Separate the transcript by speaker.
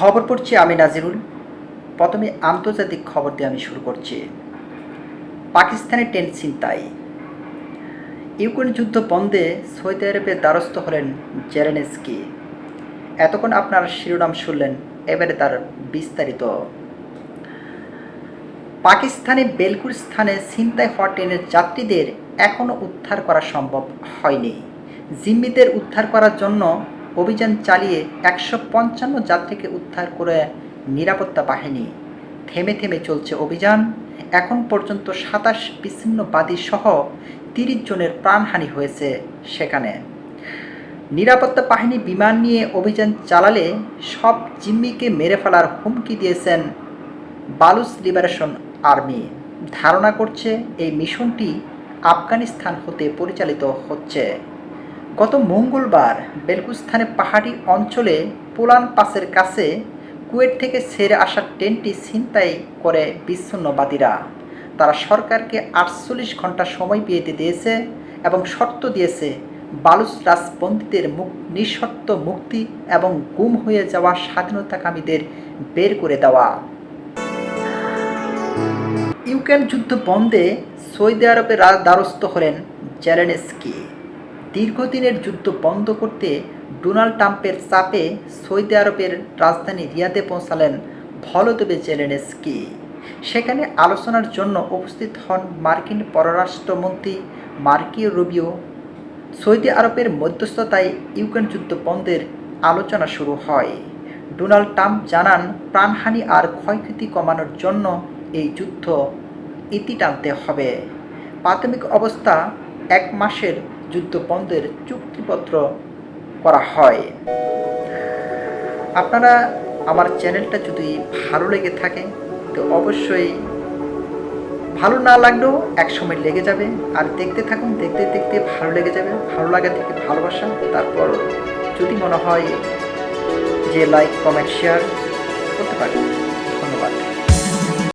Speaker 1: খবর পড়ছি আমি নাজিরুল। প্রথমে আন্তর্জাতিক খবর দিয়ে আমি শুরু করছি। পাকিস্তানের টেন ছিনতাই ইউক্রেন যুদ্ধ বন্ধে সৌদি আরবের দ্বারস্থ হলেন জেরেনেস্কি এতক্ষণ আপনার শিরোনাম শুনলেন, এবারে তার বিস্তারিত। পাকিস্তানে বেলকুর স্থানে ছিনতাই হওয়া ট্রেনের যাত্রীদের এখনও উদ্ধার করা সম্ভব হয়নি। জিম্মিদের উদ্ধার করার জন্য অভিযান চালিয়ে একশো পঞ্চান্ন যাত্রীকে উদ্ধার করে নিরাপত্তা বাহিনী। থেমে থেমে চলছে অভিযান। এখন পর্যন্ত সাতাশ বিচ্ছিন্নবাদী সহ তিরিশ জনের প্রাণহানি হয়েছে সেখানে। নিরাপত্তা বাহিনী বিমান নিয়ে অভিযান চালালে সব জিম্মিকে মেরে ফেলার হুমকি দিয়েছেন বালুস লিবারেশন আর্মি। ধারণা করছে এই মিশনটি আফগানিস্তান হতে পরিচালিত হচ্ছে। গত মঙ্গলবার বেলকুস্থানে পাহাড়ি অঞ্চলে পোলান পাসের কাছে কুয়েট থেকে ছেড়ে আসা ট্রেনটি ছিনতাই করে বিচ্ছিন্নবাদীরা তারা সরকারকে আটচল্লিশ ঘণ্টা সময় পেতে দিয়েছে এবং শর্ত দিয়েছে, বালুচ রাজবন্দীদের মুখ নিঃশর্ত মুক্তি এবং গুম হয়ে যাওয়া স্বাধীনতাকামীদের বের করে দেওয়া। ইউক্রেন যুদ্ধ বন্ধে সৌদি আরবের দ্বারস্থ হলেন জেলেনস্কি। দীর্ঘদিনের যুদ্ধ বন্ধ করতে ডোনাল্ড ট্রাম্পের চাপে সৌদি আরবের রাজধানী রিয়াদে পৌঁছালেন ভলোদেবে জেলেনস্কি। সেখানে আলোচনার জন্য উপস্থিত হন মার্কিন পররাষ্ট্রমন্ত্রী মার্কিও রুবিও। সৌদি আরবের মধ্যস্থতায় ইউক্রেন যুদ্ধ বন্ধের আলোচনা শুরু হয়। ডোনাল্ড ট্রাম্প জানান, প্রাণহানি আর ক্ষয়ক্ষতি কমানোর জন্য এই যুদ্ধ ইতি টানতে হবে। প্রাথমিক অবস্থা এক মাসের যুদ্ধ বন্ধের চুক্তিপত্র করা হয়। আপনারা আমার চ্যানেলটা যদি ভালো লেগে থাকে, তো অবশ্যই ভালো না লাগলেও এক সময় লেগে যাবে। আর দেখতে থাকুন, দেখতে দেখতে ভালো লেগে যাবে। ভালো লাগা থেকে ভালোবাসা, তারপর যদি মনে হয় যে লাইক কমেন্ট শেয়ার করতে পারেন। ধন্যবাদ।